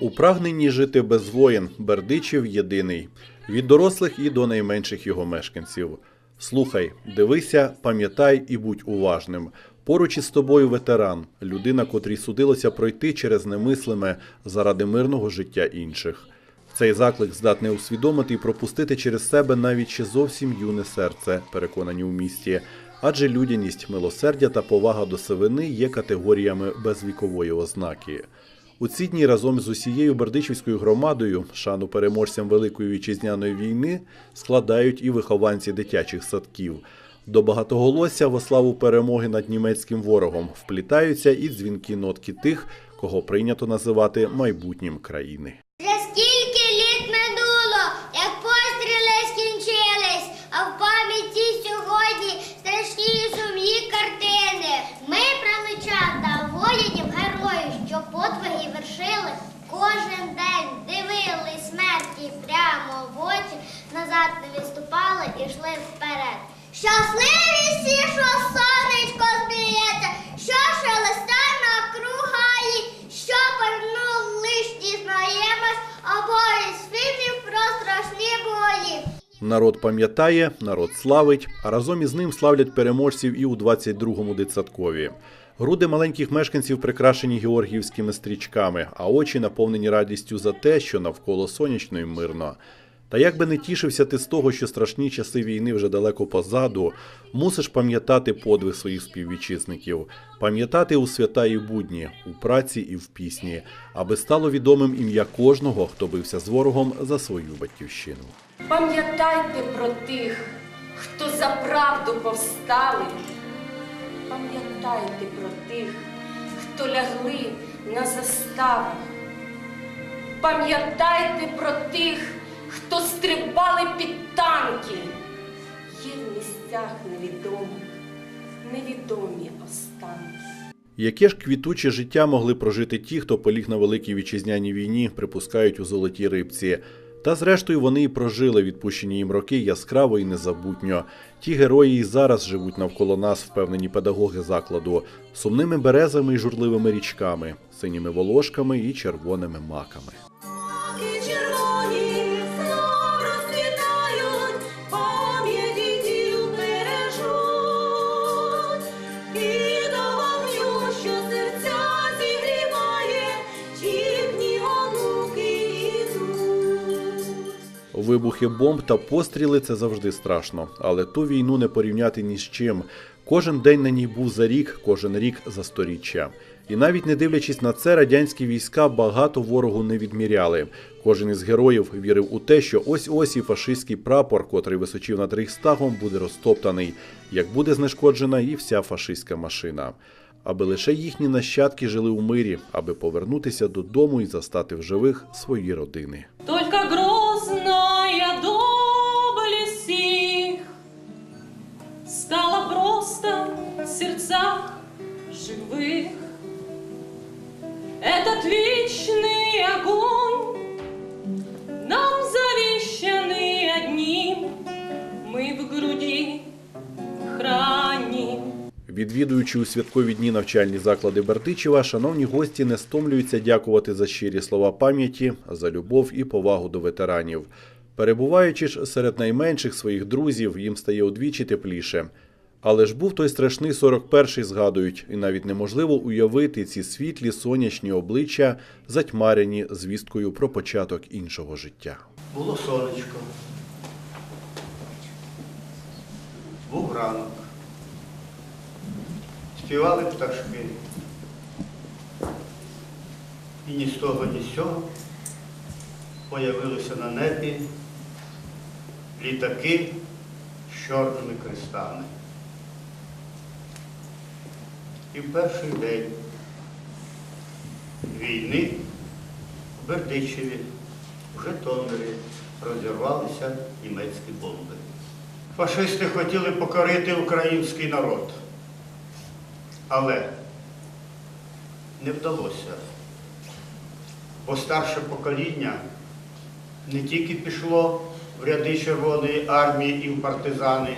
У прагненні жити без воїн Бердичів єдиний від дорослих і до найменших його мешканців. Слухай, дивися, пам'ятай і будь уважним. Поруч із тобою ветеран, людина, котрій судилося пройти через немислиме заради мирного життя інших. Цей заклик здатний усвідомити і пропустити через себе навіть ще зовсім юне серце, переконані у місті. Адже людяність, милосердя та повага до сивини є категоріями безвікової ознаки. У ці дні разом з усією Бердичівською громадою шану переможцям Великої вітчизняної війни складають і вихованці дитячих садків. До багатоголосся во славу перемоги над німецьким ворогом вплітаються і дзвінки нотки тих, кого прийнято називати майбутнім країни. Вже скільки літ минуло, як постріли скінчились, а в пам'яті сьогодні страшні і сумні картини. Ми праличан та воїнів героїв, що подвиги вершили. Кожен день дивились смерті прямо в очі, не відступали і йшли вперед. Щасливі всі, що сонечко зміється, що шелеста на кругаї, що повернув лиш дізнаємось, обоє фільмів про страшні бої. Народ пам'ятає, народ славить, а разом із ним славлять переможців і у 22-му дитсадкові. Груди маленьких мешканців прикрашені георгіївськими стрічками, а очі наповнені радістю за те, що навколо сонячно і мирно. Та як би не тішився ти з того, що страшні часи війни вже далеко позаду, мусиш пам'ятати подвиг своїх співвітчизників, пам'ятати у свята і будні, у праці і в пісні, аби стало відомим ім'я кожного, хто бився з ворогом за свою батьківщину. Пам'ятайте про тих, хто за правду повстали. Пам'ятайте про тих, хто лягли на заставах. Пам'ятайте про тих, хто стрибали під танки. Є в місцях невідомих, невідомі останки. Яке ж квітуче життя могли прожити ті, хто поліг на великій вітчизняній війні, припускають у золотій рибці. Та зрештою вони і прожили відпущені їм роки яскраво і незабутньо. Ті герої і зараз живуть навколо нас, впевнені педагоги закладу, сумними березами і журливими річками, синіми волошками і червоними маками. Вибухи бомб та постріли це завжди страшно, але ту війну не порівняти ні з чим. Кожен день на ній був за рік, кожен рік за сторіччя. І навіть не дивлячись на це, радянські війська багато ворогу не відміряли. Кожен із героїв вірив у те, що ось ось і фашистський прапор, котрий височив над Рейхстагом, буде розтоптаний, як буде знешкоджена і вся фашистська машина. Аби лише їхні нащадки жили у мирі, аби повернутися додому і застати в живих свої родини. вечный огонь нам завещанный одним, мы в груди храним. Відвідуючи у святкові дні навчальні заклади Бердичева, шановні гості не стомлюються дякувати за щирі слова пам'яті, за любов і повагу до ветеранів. Перебуваючи ж серед найменших своїх друзів, їм стає удвічі тепліше. Але ж був той страшний 41-й, згадують, і навіть неможливо уявити ці світлі сонячні обличчя, затьмарені звісткою про початок іншого життя. Було сонечко. Був ранок. Співали пташки. І ні з того, ні з цього появилися на небі літаки з чорними крестами. І в перший день війни в Бердичеві, в Житомирі розірвалися німецькі бомби. Фашисти хотіли покорити український народ, але не вдалося. Бо старше покоління не тільки пішло в ряди Червоної армії і в партизани,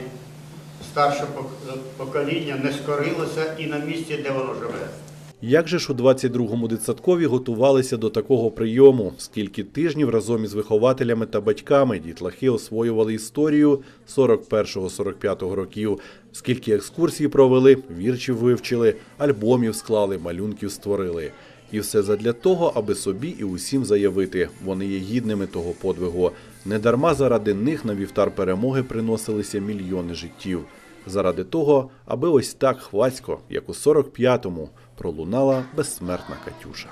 старше пок- покоління не скорилося і на місці, де воно живе. Як же ж у 22-му дитсадкові готувалися до такого прийому? Скільки тижнів разом із вихователями та батьками дітлахи освоювали історію 41-45 років? Скільки екскурсій провели, віршів вивчили, альбомів склали, малюнків створили. І все задля того, аби собі і усім заявити, вони є гідними того подвигу. Недарма заради них на вівтар перемоги приносилися мільйони життів. Заради того, аби ось так хвацько, як у 45-му, пролунала безсмертна Катюша.